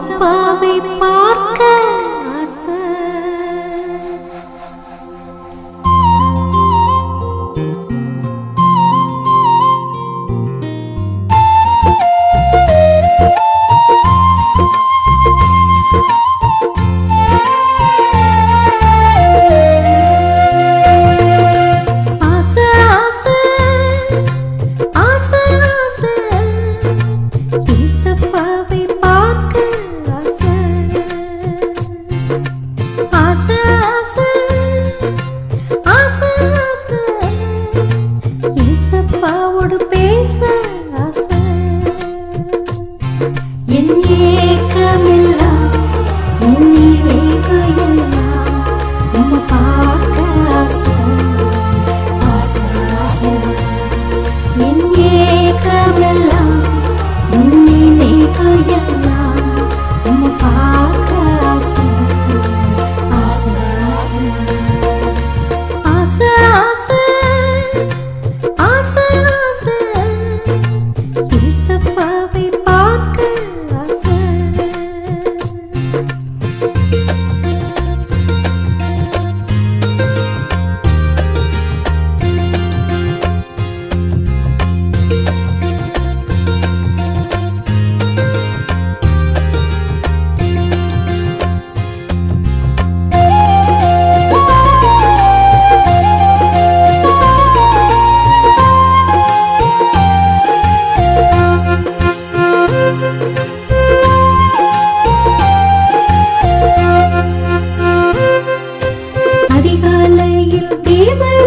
花 Iya, Ibu.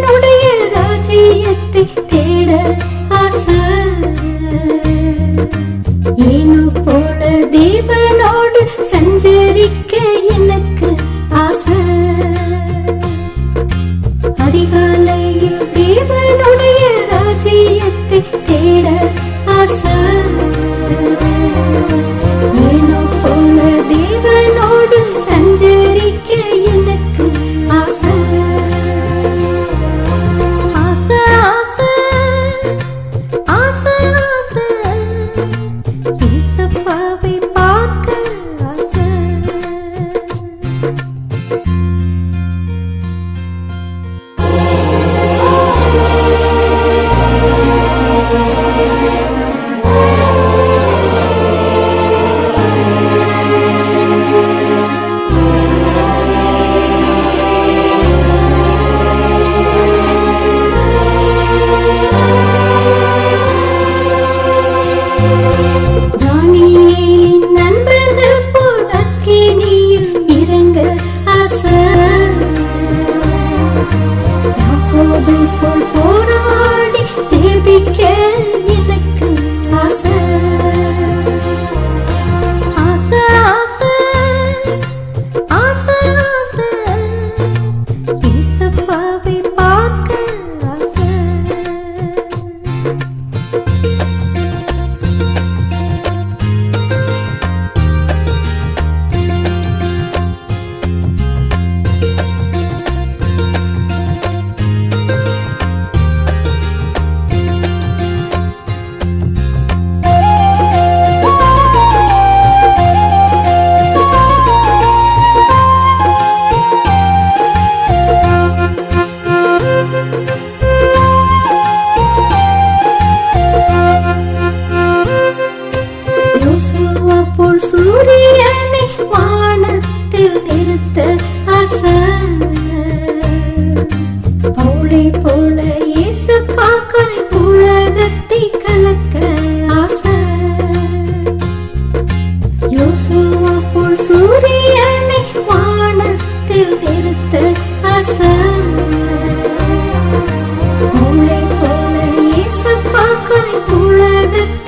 சூரியனை வானத்தில் திருத்த அச போலே போல இயேசப்பாக்க உலகத்தை கலக்க ஆச. யோசுவா போல் சூரியனை வானத்தில் திருத்த அச போலே போல இயேசப்பாக்க உலகத்தை